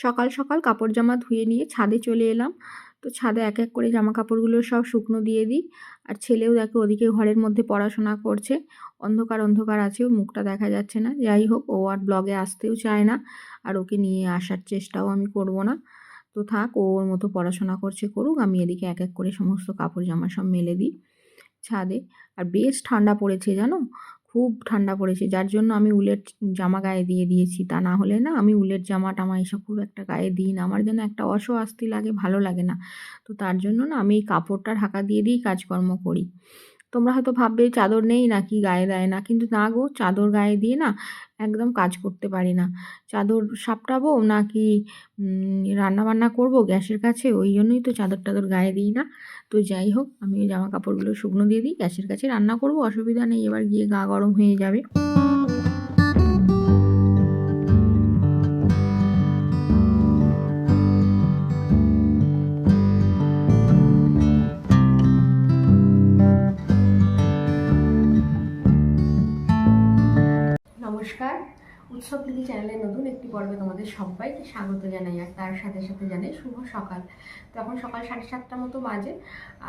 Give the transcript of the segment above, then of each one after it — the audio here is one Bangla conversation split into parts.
সকাল সকাল কাপড় জামা ধুয়ে নিয়ে ছাদে চলে এলাম। তো ছাদে এক এক করে জামা কাপড়গুলো সব শুকনো দিয়ে দিই। আর ছেলেও দেখো ওদিকে ঘরের মধ্যে পড়াশোনা করছে। অন্ধকার অন্ধকার আছে, ওর মুখটা দেখা যাচ্ছে না। যাই হোক, ও আর ব্লগে আসতেও চায় না। আর ওকে নিয়ে আসার চেষ্টাও আমি করব না। তো থাক, ও ওর মতো পড়াশোনা করছে করুক, আমি এদিকে এক এক করে সমস্ত কাপড় জামা সব মেলে দিই ছাদে। আর বেশ ঠান্ডা পড়েছে জানো? খুব ঠান্ডা পড়েছে। যার জন্য আমি উলের জামা গায়ে দিয়ে দিয়েছি। তা না হলে না আমি উলের জামা টামা এসব খুব একটা গায়ে দিই না। আমার যেন একটা অস্বস্তি লাগে, ভালো লাগে না। তো তার জন্য না আমি এই কাপড়টা ঢাকা দিয়ে দিয়েই কাজকর্ম করি। তোমরা হয়তো ভাববে চাদর নেই নাকি গায়ে দেয় না? কিন্তু না গো, চাদর গায়ে দিয়ে না একদম কাজ করতে পারি না। চাদর সাপটাবো নাকি রান্না বান্না করব গ্যাসের কাছে? ওই জন্যই তো চাদর টাদর গায়ে দিই না। তো যাই হোক, আমি জামা কাপড়গুলো শুকনো দিয়ে দিই, গ্যাসের কাছে রান্না করব, অসুবিধা নেই। এবার গিয়ে গা গরম হয়ে যাবে। উৎসব প্রীতি চ্যানেলের নতুন একটি পর্বে তোমাদের সবাইকে স্বাগত জানাই, আর তার সাথে সাথে জানাই শুভ সকাল। তো এখন সকাল সাড়ে সাতটা মতো বাজে,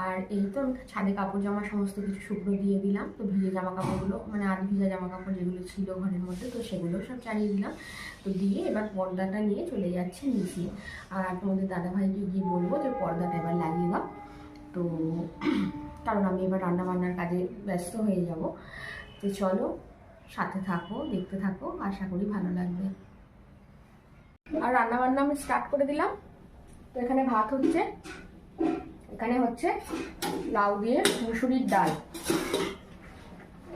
আর এই তো আমি ছাদে কাপড় জামা সমস্ত কিছু শুকনো দিয়ে দিলাম। তো ভিজে জামা কাপড়গুলো মানে আধ ভিজা জামা কাপড় যেগুলো ছিল ঘরের মধ্যে, তো সেগুলো সব চালিয়ে দিলাম। তো দিয়ে এবার পর্দাটা নিয়ে চলে যাচ্ছি নিচে। আর তোমাদের দাদাভাইকে গিয়ে বলব যে পর্দাটা এবার লাগিয়ে দাও। তো কারণ আমি এবার রান্না বান্নার কাজে ব্যস্ত হয়ে যাব। তো চলো সাথে থাকো, দেখতে থাকো, আশা করি ভালো লাগবে। আর রান্না বান্না আমি স্টার্ট করে দিলাম। তো এখানে ভাত হচ্ছে, এখানে হচ্ছে লাউ দিয়ে মুসুরির ডাল।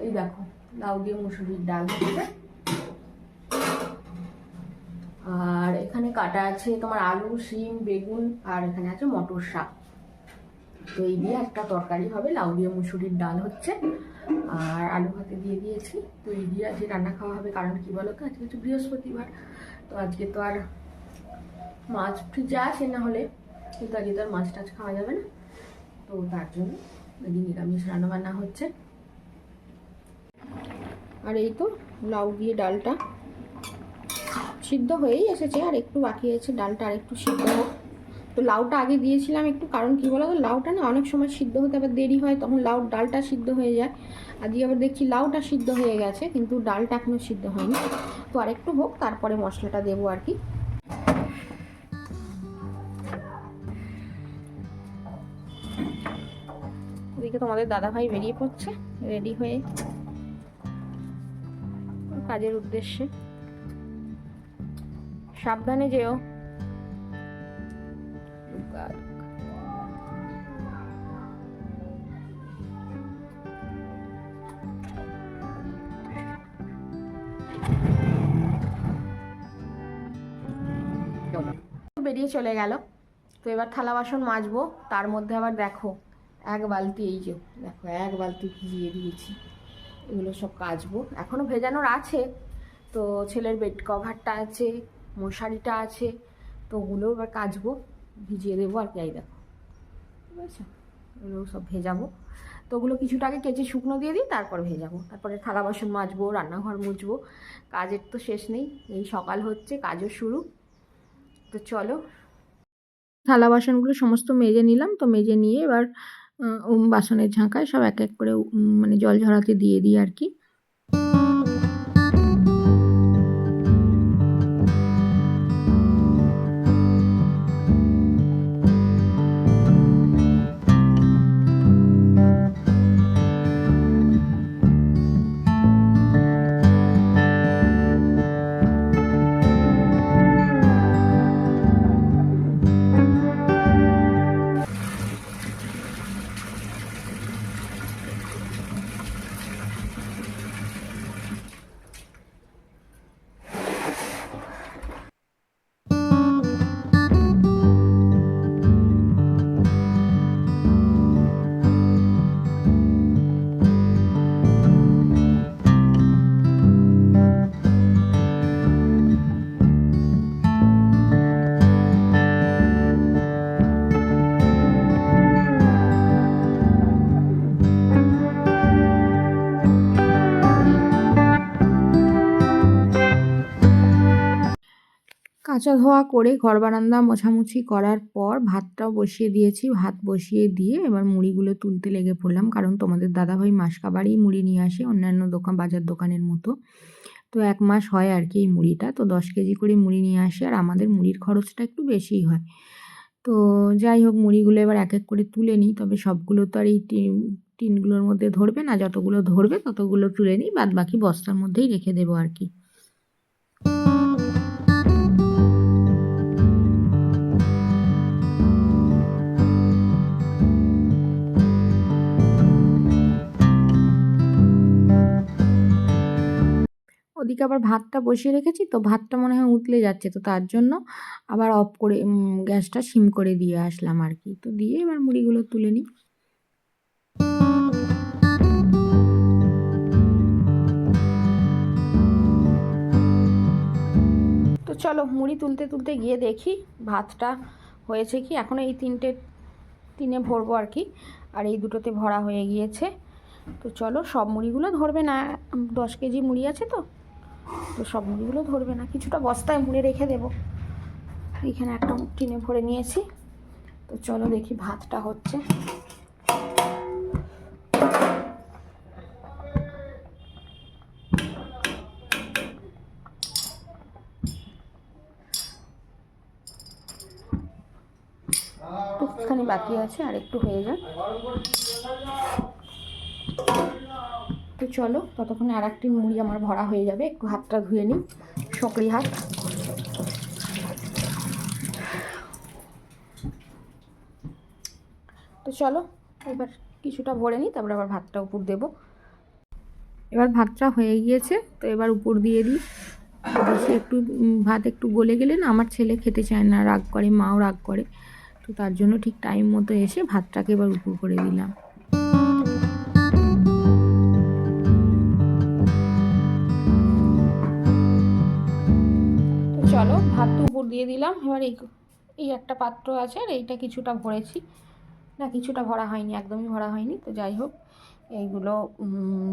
এই দেখো, লাউ দিয়ে মুসুরির ডাল হচ্ছে। আর এখানে কাটা আছে তোমার আলু, শিম, বেগুন, আর এখানে আছে মটর শাক। তো এই দিয়ে একটা তরকারি হবে, লাউ দিয়ে মুসুরির ডাল হচ্ছে, আর আলু ভাতে দিয়ে দিয়েছি। তো এই দিয়ে আজকে রান্না খাওয়া হবে, কারণ কি বলো তো আজকে হচ্ছে বৃহস্পতিবার, তো আজকে তো আর মাছ ফ্রিজে আসে না হলে, কিন্তু আজকে তো আর মাছ টাছ খাওয়া যাবে না। তো তার জন্য এদিন নিরামিষ রান্না বান্না হচ্ছে। আর এই তো লাউ দিয়ে ডালটা সিদ্ধ হয়েই এসেছে, আর একটু বাকি আছে, ডালটা আর একটু সিদ্ধ হোক। তো লাউটা আগে দিয়েছিলাম একটু, কারণ কী বলো তো লাউটা না অনেক সময় সিদ্ধ হতে আবার দেরি হয়, তখন লাউ ডালটা সিদ্ধ হয়ে যায়। আজকে আবার দেখছি লাউটা সিদ্ধ হয়ে গেছে, কিন্তু ডালটা এখনও সিদ্ধ হয়নি। তো আর একটু হোক, তারপরে মশলাটা দেবো আর কি। ওদিকে তোমাদের দাদাভাই বেরিয়ে পড়ছে, রেডি হয়ে কাজের উদ্দেশ্যে। সাবধানে যেও। বেরিয়ে চলে গেল। তো এবার থালা বাসন মাজবো, তার মধ্যে আবার দেখো এক বালতি এই যে, দেখো এক বালতি ভিজিয়ে দিয়েছি। এগুলো সব কাচবো। এখনও ভেজানোর আছে, তো ছেলের বেড কভারটা আছে, মশারিটা আছে, তো ওগুলোও এবার কাচবো, ভিজিয়ে দেবো আর কি, এই দেখো। ঠিক আছে? ওগুলো সব ভেজাবো। তো ওগুলো কিছুটা আগে কেচে শুকনো দিয়ে দিই, তারপর ভেজাবো। তারপরে থালা বাসন মাজবো, রান্নাঘর মুছবো। কাজের তো শেষ নেই, এই সকাল হচ্ছে, কাজও শুরু। তো চলো। থালা বাসনগুলো সমস্ত মেজে নিলাম, তো মেজে নিয়ে এবার বাসনের ঝাঁকায় সব এক এক করে মানে জল ঝরাতে দিয়ে দিই আর কি। মোছা ধোয়া করে ঘর বারান্দা মোছামুছি করার পর ভাতটাও বসিয়ে দিয়েছি। ভাত বসিয়ে দিয়ে এবার মুড়িগুলো তুলতে লেগে পড়লাম, কারণ তোমাদের দাদাভাই মাসকাবারই মুড়ি নিয়ে আসে অন্যান্য দোকান, বাজার দোকানের মতো। তো এক মাস হয় আর কি এই মুড়িটা। তো দশ কেজি করে মুড়ি নিয়ে আসে আর আমাদের মুড়ির খরচটা একটু বেশিই হয়। তো যাই হোক, মুড়িগুলো এবার এক এক করে তুলে নিই, তবে সবগুলো তো আর এই টিনগুলোর মধ্যে ধরবে না। যতগুলো ধরবে ততগুলো তুলে নিই বাদ বাকি বস্তার মধ্যেই রেখে দেবো আর কি। ওদিকে আবার ভাতটা বসিয়ে রেখেছি, তো ভাতটা মনে হয় উতলে যাচ্ছে, তো তার জন্য আবার অফ করে গ্যাসটা সিম করে দিয়ে আসলাম আর কি। তো দিয়ে এবার মুড়িগুলো তুলে নিই। তো চলো মুড়ি তুলতে তুলতে গিয়ে দেখি ভাতটা হয়েছে কি। এখন এই তিনটে, তিনে ভরবো আর কি, আর এই দুটোতে ভরা হয়ে গিয়েছে। তো চলো সব মুড়িগুলো ধরবে না, দশ কেজি মুড়ি আছে তো? তো সব মুড়িগুলো ধরবে না। কিছুটা বস্তায় মুড়ে রেখে দেবো। এইখানে একটা টিনে ভরে নিয়েছি। তো চলো দেখি ভাতটা হচ্ছে। বাকি আছে আর একটু হয়ে যাক। তো চলো, ততক্ষণে আর একটি মুড়ি আমার ভরা হয়ে যাবে। একটু হাতটা ধুয়ে নিই সকরি হাত। তো চলো, এবার কিছুটা ভরে নিই, তারপরে আবার ভাতটা উপর দেবো। এবার ভাতটা হয়ে গিয়েছে, তো এবার উপর দিয়ে দিই। একটু ভাত একটু গলে গেলে না, আমার ছেলে খেতে চায় না, রাগ করে, মাও রাগ করে। তো তার জন্য ঠিক টাইম মতো এসে ভাতটাকে এবার উপর করে দিলাম। ভাত তো উপর দিয়ে দিলাম। এবার এই এই একটা পাত্র আছে আর এইটা কিছুটা ভরেছি। না, কিছুটা ভরা হয়নি, একদমই ভরা হয়নি। তো যাই হোক, এইগুলো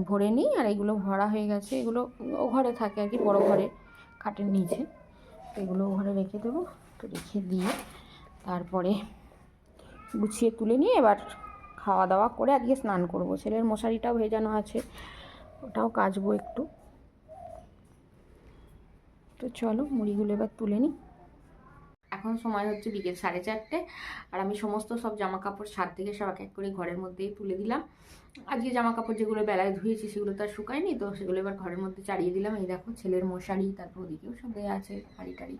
ভরে নিই আর এইগুলো ভরা হয়ে গেছে। এগুলো ও ঘরে থাকে আর কি, বড়ো ঘরে, খাটের নিচে। তো এগুলো ঘরে রেখে দেবো তো রেখে দিয়ে তারপরে গুছিয়ে তুলে নিয়ে এবার খাওয়া দাওয়া করে আজকে স্নান করব। ছেলের মশারিটাও ভেজানো আছে, ওটাও কাচবো একটু। তো চলো মুড়িগুলো এবার তুলে নিই। এখন সময় হচ্ছে বিকেল সাড়ে চারটে আর আমি সমস্ত সব জামা কাপড় ছাদ থেকে সব এক এক করে ঘরের মধ্যেই তুলে দিলাম। আজকে জামা কাপড় যেগুলো বেলায় ধুয়েছি সেগুলো তো আর শুকায়নি, তো সেগুলো এবার ঘরের মধ্যে চালিয়ে দিলাম। এই দেখো ছেলের মশারি, তারপর ওদিকেও সব দেওয়া আছে, হাড়ি টাড়ি।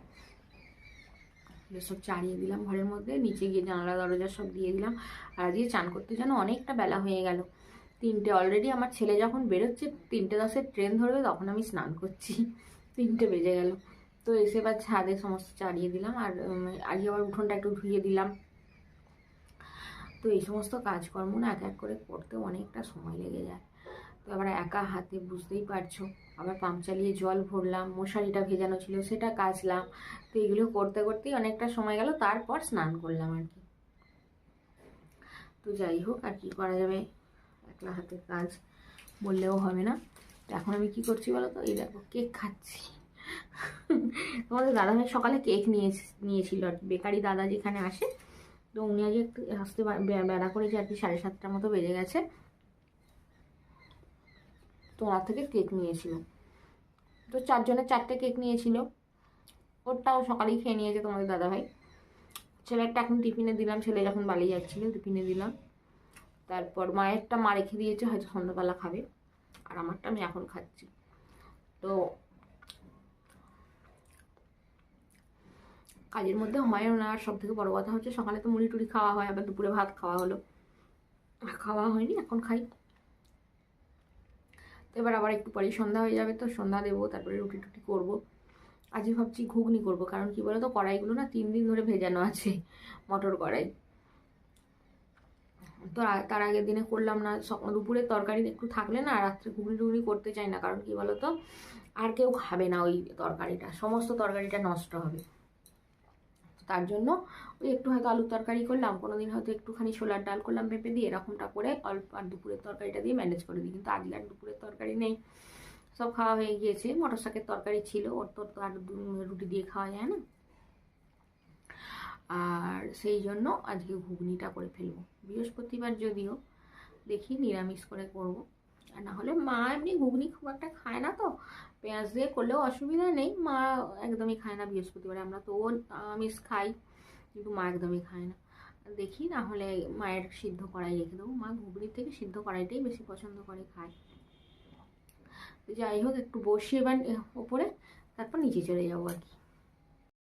সব চাড়িয়ে দিলাম ঘরের মধ্যে, নিচে গিয়ে জানলা, দরজা সব দিয়ে দিলাম। আর আজকে চান করতে যেন অনেকটা বেলা হয়ে গেল। তিনটে অলরেডি আমার ছেলে যখন বেরোচ্ছে, তিনটে দশের ট্রেন ধরবে, তখন আমি স্নান করছি। তিনটে বেজে গেল। তো এসে এবার ছাদে সমস্ত চাড়িয়ে দিলাম আর আজকে আবার উঠোনটা একটু ধুয়ে দিলাম। তো এই সমস্ত কাজকর্ম না এক এক করে করতে অনেকটা সময় লেগে যায়। তো আবার একা হাতে বুঝতেই পারছ, আবার পাম্প চালিয়ে জল ভরলাম, মশারিটা ভেজানো ছিল, সেটা কাচলাম। তো এগুলো করতে করতেই অনেকটা সময় গেল, তারপর স্নান করলাম আর কি। তো যাই হোক, আর কি করা যাবে? একলা হাতে কাজ বললেও হবে না। এখন আমি কি করছি বলো তো এই দেখো, কেক খাচ্ছি। তোমাদের দাদাভাই সকালে কেক নিয়ে নিয়েছিল আর বেকারি দাদা যেখানে আসে, তো উনি আজ একটু আসতে বেড়া করেছে আর কি, সাড়ে সাতটার মতো বেজে গেছে। তো ওনার থেকে কেক নিয়েছিল। তো চারজনের চারটে কেক নিয়েছিল। ওরটাও সকালেই খেয়ে নিয়েছে তোমাদের দাদাভাই। ছেলেরটা এখন টিফিনে দিলাম, ছেলে যখন বালি যাচ্ছিল, টিফিনে দিলাম। তারপর মায়েরটা মা রেখে দিয়েছে, হয়তো সন্ধ্যাবেলা খাবে। আর আমারটা আমি এখন খাচ্ছি। তো কাজের মধ্যে হয়ও না, আর সব থেকে বড় কথা হচ্ছে সকালে তো মুড়ি টুড়ি খাওয়া হয়, আবার দুপুরে ভাত খাওয়া হলো। খাওয়া হয়নি, এখন খাই। তো এবার আবার একটু পরেই সন্ধ্যা হয়ে যাবে, তো সন্ধ্যা দেবো, তারপরে রুটি টুটি করব। আজকে ভাবছি ঘুগনি করব, কারণ কি বলো তো কড়াইগুলো না তিন দিন ধরে ভেজানো আছে, মটর কড়াই। তো তার আগের দিনে করলাম না দুপুরের তরকারি একটু থাকলে না রাত্রে ঘুগনি টুগনি করতে চাই না, কারণ কি বলো তো আর কেউ খাবে না ওই তরকারিটা, সমস্ত তরকারিটা নষ্ট হবে। তার জন্য ওই একটু হয়তো আলুর তরকারি করলাম কোনো দিন হয়তো একটুখানি ছোলার ডাল করলাম পেঁপে দিয়ে, এরকমটা করে অল্প আর দুপুরের তরকারিটা দিয়ে ম্যানেজ করে দিই, কিন্তু আজকে আর দুপুরের তরকারি নেই। সব খাওয়া হয়ে গিয়েছে মটর শাকের তরকারি ছিল, ওর তোর তো আর রুটি দিয়ে খাওয়া যায় না। আর সেই জন্য আজকে ঘুগনিটা করে ফেলব। বৃহস্পতিবার যদিও দেখি নিরামিষ করে করব। আর না হলে মা এমনি ঘুগনি খুব একটা খায় না তো, পেঁয়াজ দিয়ে করলেও অসুবিধা নেই। মা একদমই খায় না বৃহস্পতিবারে, আমরা তো আমিষ খাই, কিন্তু মা একদমই খায় না। দেখি না হলে মায়ের সিদ্ধ কড়াই রেখে দেবো। মা ঘুগনির থেকে সিদ্ধ কড়াইটাই বেশি পছন্দ করে খায়। যাই হোক, একটু বসি এবার ওপরে, তারপর নিচে চলে যাব আর কি।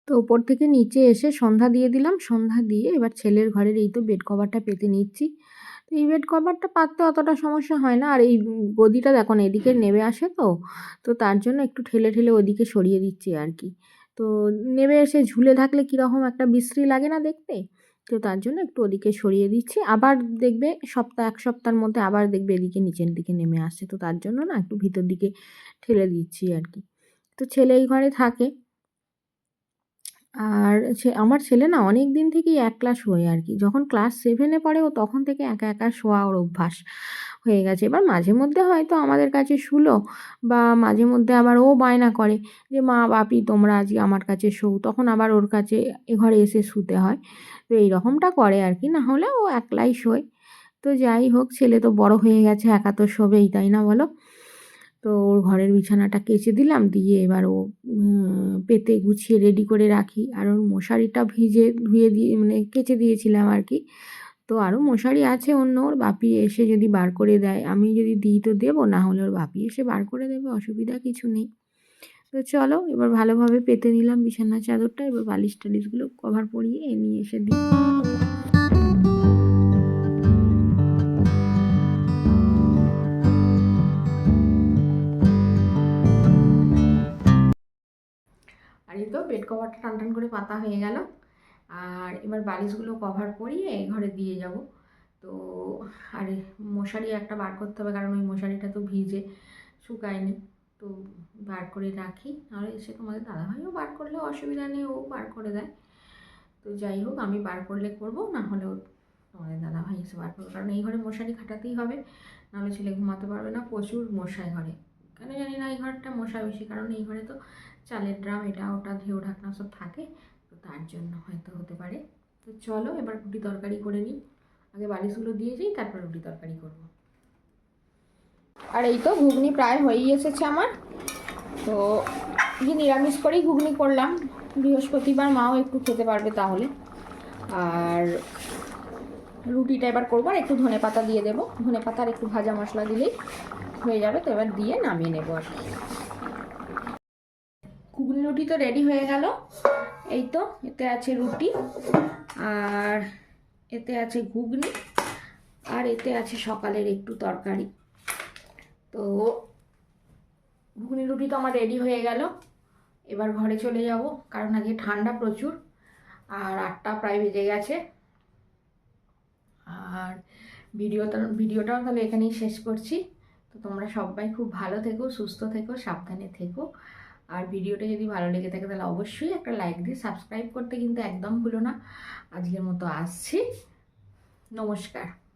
তো ওপর থেকে নিচে এসে সন্ধ্যা দিয়ে দিলাম। সন্ধ্যা দিয়ে এবার ছেলের ঘরের এই তো বেড কভারটা পেতে নিচ্ছি। তো এই বেড কভারটা পাততে অতটা সমস্যা হয় না। আর এই গদিটা দেখুন এদিকে নেবে আসে তো। তো তার জন্য একটু ঠেলে ঠেলে ওদিকে সরিয়ে দিচ্ছি আর কি। তো নেবে এসে ঝুলে থাকলে কীরকম একটা বিশ্রী লাগে না দেখতে। তো তার জন্য একটু ওদিকে সরিয়ে দিচ্ছি। আবার দেখবে সপ্তাহ, এক সপ্তাহের মধ্যে আবার দেখবে এদিকে নিচের দিকে নেমে আসছে। তো তার জন্য না একটু ভিতর দিকে ঠেলে দিচ্ছি আর কি। তো ছেলে এই ঘরে থাকে। আর সে, আমার ছেলে না অনেক দিন থেকেই একলা শোয় আর কি যখন ক্লাস সেভেনে পড়ে, ও তখন থেকে একা একা শোয়া ওর অভ্যাস হয়ে গেছে। এবার মাঝে মধ্যে হয়তো আমাদের কাছে শুলো বা মাঝে মধ্যে আবার ও বায়না করে যে, মা, বাপি, তোমরা আজকে আমার কাছে শোও তখন আবার ওর কাছে এ ঘরে এসে শুতে হয়। তো এই রকমটা করে আর কি না হলে ও একলাই শোয়। তো যাই হোক, ছেলে তো বড় হয়ে গেছে, একা তো শোবেই, তাই না বলো? তো ওর ঘরের বিছানাটা কেচে দিলাম, দিয়ে এবার ও পেতে গুছিয়ে রেডি করে রাখি। আর ওর মশারিটা ভিজে ধুয়ে দিয়ে মানে কেচে দিয়েছিলাম আর কি। তো আরও মশারি আছে অন্য, ওর বাপি এসে যদি বার করে দেয়, আমি যদি দিই তো দেবো, না হলে ওর বাপি এসে বার করে দেবে, অসুবিধা কিছু নেই। তো চলো, এবার ভালোভাবে পেতে নিলাম বিছানার চাদরটা, এবার বালিশ টালিশগুলো কভার পরিয়ে নিয়ে এসে দিই। বেড কভারটা টান টান করে পাতা হয়ে গেল। আর এবার বালিশগুলো কভার পরিয়ে ঘরে দিয়ে যাব। তো আরে, মশারি একটা বার করতে হবে, কারণ ওই মশারিটা তো ভিজে শুকায়নি। তো বার করে রাখি, নাহলে এসে তোমাদের দাদাভাইও বার করলে অসুবিধা নেই, ও বার করে দেয়। তো যাই হোক, আমি বার করলে করব, না হলেও তোমাদের দাদাভাই এসে বার করব। কারণ এই ঘরে মশারি খাটাতেই হবে, নাহলে ছেলে ঘুমাতে পারবে না, প্রচুর মশাই ঘরে। কেন জানি না, এই ঘরটা মশা বেশি, কারণ এই ঘরে তো চালের ড্রাম, এটা, ওটা ঢেউ ঢাকনা সব থাকে, তো তার জন্য হয়তো হতে পারে। তো চলো, এবার রুটি তরকারি করে নিই। আগে বালিশগুলো দিয়ে যাই, তারপর রুটি তরকারি করব। আর এই তো ঘুগনি প্রায় হয়েই এসেছে আমার। তো যে নিরামিষ করেই ঘুগনি করলাম। বৃহস্পতিবার মাও একটু খেতে পারবে তাহলে। আর রুটিটা এবার করব, আর একটু ধনে পাতা দিয়ে দেবো। ধনে পাতা আর একটু ভাজা মশলা দিলেই হয়ে যাবে তো এবার দিয়ে নামিয়ে নেব আর কি। ঘুগনি রুটি তো রেডি হয়ে গেল। এই তো, এতে আছে রুটি আর এতে আছে ঘুগনি আর এতে আছে সকালের একটু তরকারি। তো ঘুগনি রুটি তো আমার রেডি হয়ে গেল। এবার ঘরে চলে যাব, কারণ আজকে ঠান্ডা প্রচুর আর আটটা প্রায় বেজে গেছে। আর ভিডিওটা, ভিডিওটাও তাহলে এখানেই শেষ করছি। তো তোমরা সবাই খুব ভালো থেকো, সুস্থ থেকো, সাবধানে থেকো। আর ভিডিওটা যদি ভালো লেগে থাকে তাহলে অবশ্যই একটা লাইক দিয়ে সাবস্ক্রাইব করতে কিন্তু একদম ভুলো না। আজকের মতো আসছি। নমস্কার।